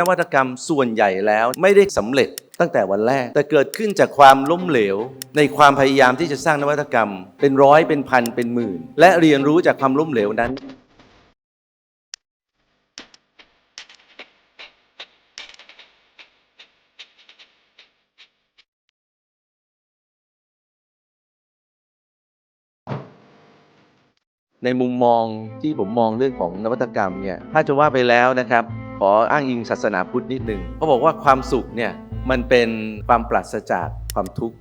นวัตกรรมส่วนใหญ่แล้วไม่ได้สำเร็จตั้งแต่วันแรก แต่เกิดขึ้นจากความล้มเหลว ในความพยายามที่จะสร้างนวัตกรรม เป็นร้อยเป็นพันเป็นหมื่น และเรียนรู้จากความล้มเหลวนั้น ในมุมมองที่ผมมองเรื่องของนวัตกรรมเนี่ยถ้าจะว่าไปแล้วนะครับ ขออ้างอิงศาสนาพุทธนิดนึงเขาบอกว่าความสุขเนี่ยมันเป็นความปราศจากความทุกข์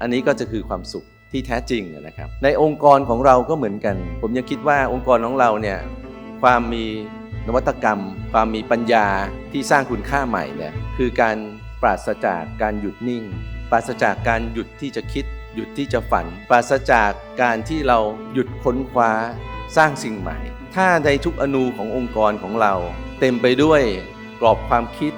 อันนี้ก็จะคือความสุขที่แท้จริงนะครับในองค์กรของเราก็เหมือนกัน ผมยังคิดว่าองค์กรของเราเนี่ยความมีนวัตกรรม ความมีปัญญาที่สร้างคุณค่าใหม่เนี่ยคือการปราศจากการหยุดนิ่ง ปราศจากการหยุดที่จะคิด หยุดที่จะฝัน ปราศจากการที่เราหยุดค้นคว้าสร้างสิ่งใหม่ ถ้าในทุกอนูขององค์กรของเรา เต็มไปด้วยกรอบความคิด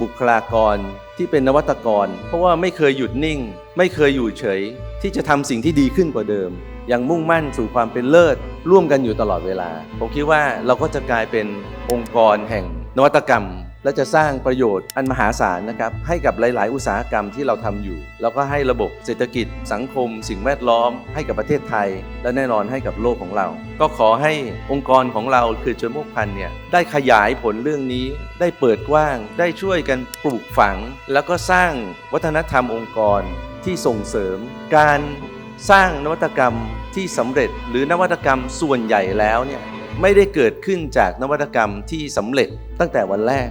บุคลากรที่เป็นนวัตกร เพราะว่าไม่เคยหยุดนิ่ง ไม่เคยอยู่เฉย ที่จะทำสิ่งที่ดีขึ้นกว่าเดิมยังมุ่งมั่นสู่ความเป็นเลิศ ร่วมกันอยู่ตลอดเวลา ผมคิดว่าเราก็จะกลายเป็นองค์กรแห่งนวัตกรรม และจะสร้างประโยชน์อันมหาศาลนะครับให้กับหลาย ๆ อุตสาหกรรมที่เราทำอยู่ แล้วก็ให้ระบบเศรษฐกิจ สังคม สิ่งแวดล้อม ให้กับประเทศไทย และแน่นอนให้กับโลกของเรา ก็ขอให้องค์กรของเราคือชนมุกพันเนี่ยได้ขยายผลเรื่องนี้ ได้เปิดกว้าง ได้ช่วยกันปลูกฝัง แล้วก็สร้างวัฒนธรรมองค์กรที่ส่งเสริม การสร้างนวัตกรรมที่สำเร็จ หรือนวัตกรรมส่วนใหญ่แล้วเนี่ยไม่ได้เกิดขึ้นจากนวัตกรรมที่สำเร็จตั้งแต่วันแรก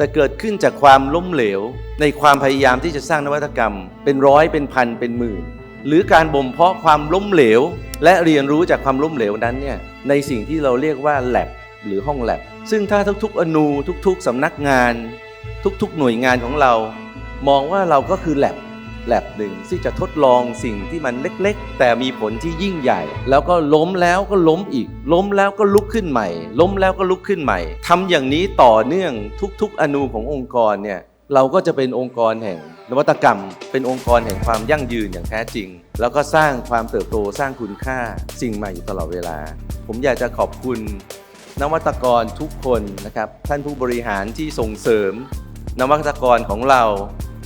แต่เกิดขึ้นจากความล้มเหลว ในความพยายามที่จะสร้างนวัตกรรม เป็นร้อยเป็นพันเป็นหมื่น หรือการบ่มเพาะความล้มเหลว และเรียนรู้จากความล้มเหลวนั้นเนี่ยในสิ่งที่เราเรียกว่าแ a บหรือห้องแ a บซึ่งถ้าทุกๆ อนูทุก ๆสำนักงาน ทุกๆ หน่วยงานของเรา มองว่าเราก็คือแ a บ แลบหนึ่งที่จะทดลองสิ่งที่มันเล็กๆ แต่มีผลที่ยิ่งใหญ่ แล้วก็ล้มแล้วก็ล้มอีก ล้มแล้วก็ลุกขึ้นใหม่ ล้มแล้วก็ลุกขึ้นใหม่ทำอย่างนี้ต่อเนื่องทุก ๆ อนูขององค์กรเนี่ยเราก็จะเป็นองค์กรแห่งนวัตกรรม เป็นองค์กรแห่งความยั่งยืนอย่างแท้จริง แล้วก็สร้างความเติบโตสร้างคุณค่าสิ่งใหม่อยู่ตลอดเวลา ผมอยากจะขอบคุณนวัตกรทุกคนนะครับ ท่านผู้บริหารที่ส่งเสริม นวัตกรของเรา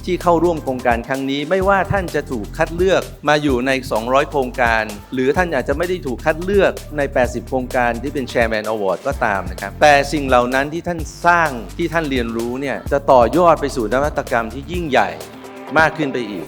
ที่เข้าร่วมโครงการครั้งนี้ ไม่ว่าท่านจะถูกคัดเลือกมาอยู่ใน 200 โครงการ หรือท่านอาจจะไม่ได้ถูกคัดเลือกใน 80 โครงการที่เป็น Chairman Award ก็ตามนะครับ แต่สิ่งเหล่านั้นที่ท่านสร้างที่ท่านเรียนรู้เนี่ยจะต่อยอดไปสู่นวัตกรรมที่ยิ่งใหญ่มากขึ้นไปอีก